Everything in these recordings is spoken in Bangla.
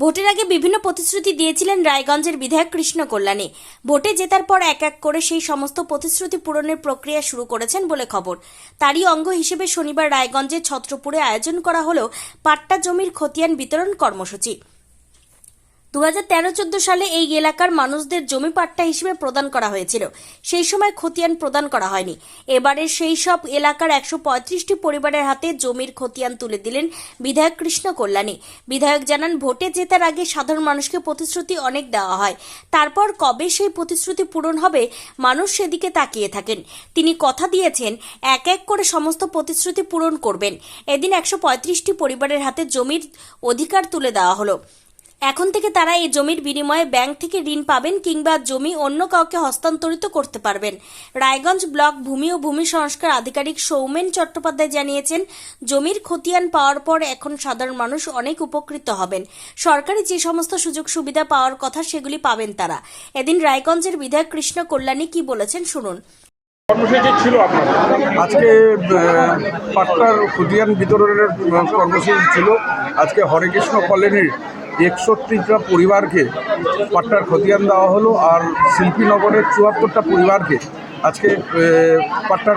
ভোটের আগে বিভিন্ন প্রতিশ্রুতি দিয়েছিলেন রায়গঞ্জের বিধায়ক কৃষ্ণ কল্যাণী। ভোটে জেতার পর এক এক করে সেই সমস্ত প্রতিশ্রুতি পূরণের প্রক্রিয়া শুরু করেছেন বলে খবর। তারই অঙ্গ হিসেবে শনিবার রায়গঞ্জের ছত্রপুরে আয়োজন করা হল পাট্টা জমির খতিয়ান বিতরণ কর্মসূচি। দু হাজার তেরো চোদ্দ সালে এই এলাকার মানুষদের জমি পাট্টা হিসেবে প্রদান করা হয়েছিল। সেই সময় খতিয়ান প্রদান করা হয়নি। এবারে সেই সব এলাকার একশো পঁয়ত্রিশটি পরিবারের হাতে জমির খতিয়ান তুলে দিলেন বিধায়ক কৃষ্ণ কল্যাণী। বিধায়ক জানান, ভোটে জেতার আগে সাধারণ মানুষকে প্রতিশ্রুতি অনেক দেওয়া হয়। তারপর কবে সেই প্রতিশ্রুতি পূরণ হবে, মানুষ সেদিকে তাকিয়ে থাকেন। তিনি কথা দিয়েছেন, এক এক করে সমস্ত প্রতিশ্রুতি পূরণ করবেন। এদিন একশো পঁয়ত্রিশটি পরিবারের হাতে জমির অধিকার তুলে দেওয়া হলো। এখন থেকে তারা এই জমির বিনিময়ে ব্যাংক থেকে ঋণ পাবেন কিংবা জমি অন্য কাউকে হস্তান্তরিত করতে পারবেন। রায়গঞ্জ ব্লক ভূমি ও ভূমি সংস্কার আধিকারিক সৌমেন চট্টোপাধ্যায় জানিয়েছেন জমির খতিয়ান পাওয়ার পর এখন সাধারণ মানুষ অনেক উপকৃত হবেন। সরকারি যে সমস্ত সুযোগ সুবিধা পাওয়ার কথা সেগুলি পাবেন তারা। এদিন রায়গঞ্জের বিধায়ক কৃষ্ণ কল্যাণী কি বলেছেন শুনুন। কর্মসূচি ছিল আপনার? আজকে পাট্টার খতিয়ান বিতরণের কর্মসূচি ছিল। আজকে হরেকৃষ্ণ কলোনির একষট্টিটা পরিবারকে পাট্টার খতিয়ান দেওয়া হলো আর শিল্পীনগরের চুয়াত্তরটা পরিবারকে আজকে পাট্টার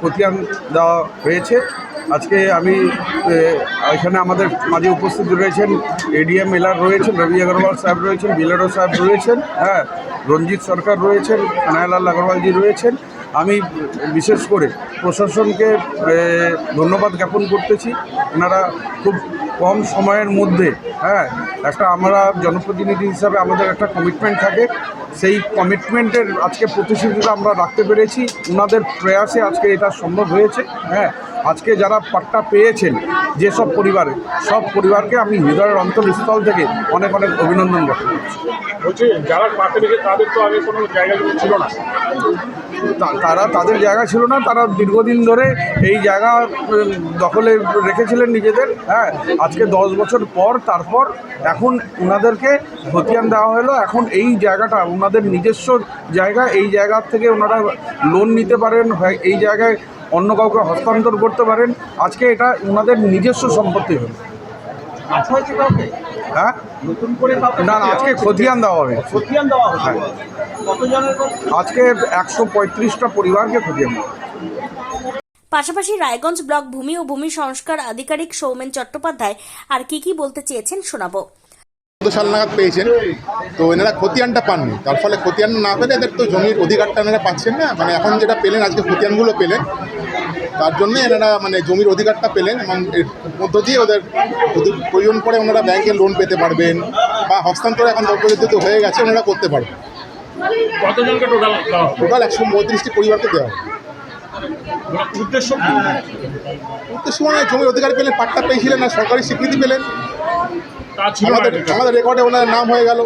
খতিয়ান দেওয়া হয়েছে। আজকে আমি এখানে আমাদের মাঝে উপস্থিত রয়েছেন এডিএম এলার রয়েছেন, রবি আগরওয়াল সাহেব রয়েছেন, বিলেরো সাহেব রয়েছেন হ্যাঁ রঞ্জিত সরকার রয়েছেন কানায়ালাল আগরওয়ালজি রয়েছেন। আমি বিশেষ করে প্রশাসনকে ধন্যবাদ জ্ঞাপন করতেছি। ওনারা খুব কম সময়ের মধ্যে হ্যাঁ একটা আমরা জনপ্রতিনিধি হিসাবে আমাদের একটা কমিটমেন্ট থাকে। সেই কমিটমেন্টের আজকে প্রতিশ্রুতিটা আমরা রাখতে পেরেছি। ওনাদের প্রয়াসে আজকে এটা সম্ভব হয়েছে হ্যাঁ। আজকে যারা পাট্টা পেয়েছেন যেসব পরিবারে সব পরিবারকে আমি হৃদয়ের অন্তরস্থল থেকে অনেক অনেক অভিনন্দন জ্ঞাপন করছি। বলছি যারা তাদের তো আগে কোনো জায়গা ছিল না। তারা তাদের জায়গা ছিল না তারা দীর্ঘদিন ধরে এই জায়গা দখলে রেখেছিলেন নিজেদের হ্যাঁ। আজকে দশ বছর পর তারপর এখন ওনাদেরকে খতিয়ান দেওয়া হলো। এখন এই জায়গাটা ওনাদের নিজস্ব জায়গা এই জায়গা থেকে ওনারা লোন নিতে পারেন হয় এই জায়গায় অন্য কাউকে হস্তান্তর করতে পারেন আজকে এটা ওনাদের নিজস্ব সম্পত্তি হলো আচ্ছা হ্যাঁ? না আজকে খতিয়ান দেওয়া হবে। খতিয়ান দেওয়া হচ্ছে হ্যাঁ। আজকে একশো পঁয়ত্রিশটা পরিবারকে খতিয়ান দেওয়া হবে। পাশাপাশি রায়গঞ্জ ব্লক ভূমি ও ভূমি সংস্কার আধিকারিক সৌমেন চট্টোপাধ্যায় আর কি কি বলতে চেয়েছেন শোনাবো। চোদ্দ সাল নাগাদ পেয়েছেন। তো এনারা খতিয়ানটা পাননি। তার ফলে খতিয়ান না পেলে এদের তো জমির অধিকারটা এনারা পাচ্ছেন না। মানে এখন যেটা পেলেন আজকে খতিয়ানগুলো পেলেন তার জন্য এনারা মানে জমির অধিকারটা পেলেন এবং এর মধ্য দিয়ে ওদের প্রয়োজন পড়ে ওনারা ব্যাংকে লোন পেতে পারবেন বা হস্তান্তর এখন পদ্ধতি হয়ে গেছে ওনারা করতে পারবেন। টোটাল একশো পঁয়ত্রিশটি পরিবারকে দেওয়া হবে। মানে উদ্দেশ্য উদ্দেশ্য মানে জমির অধিকার পেলেন পাট্টা পেয়েছিলেন আর সরকারি স্বীকৃতি পেলেন। না আমাদের আমাদের রেকর্ডে ওনার নাম হয়ে গেল।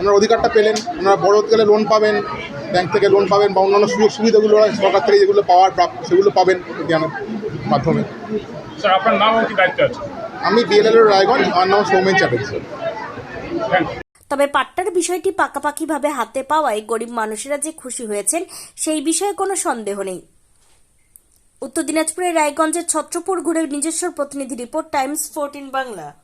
ওনার অধিকারটা পেলেন। ওনারা বড় হতে গেলে লোন পাবেন ব্যাংক থেকে লোন পাবেন বা অন্যান্য সুযোগ সুবিধাগুলো সরকার থেকে যেগুলো পাওয়ার প্রাপ্য সেগুলো পাবেন জ্ঞানের মাধ্যমে। স্যার আপনার নাম কি দায়িত্ব আছে? আমি বিএলএল রায়গঞ্জ আমার নাম সৌমেন চ্যাটার্জি। তবে পাট্টার বিষয়টি পাকাপাকিভাবে হাতে পাওয়ায় গরিব মানুষেরা যে খুশি হয়েছেন সেই বিষয়ে কোনো সন্দেহ নেই। উত্তর দিনাজপুরের রায়গঞ্জের ছত্রপুর ঘুরে নিজস্ব প্রতিনিধি রিপোর্ট টাইমস ফোরটিন বাংলা।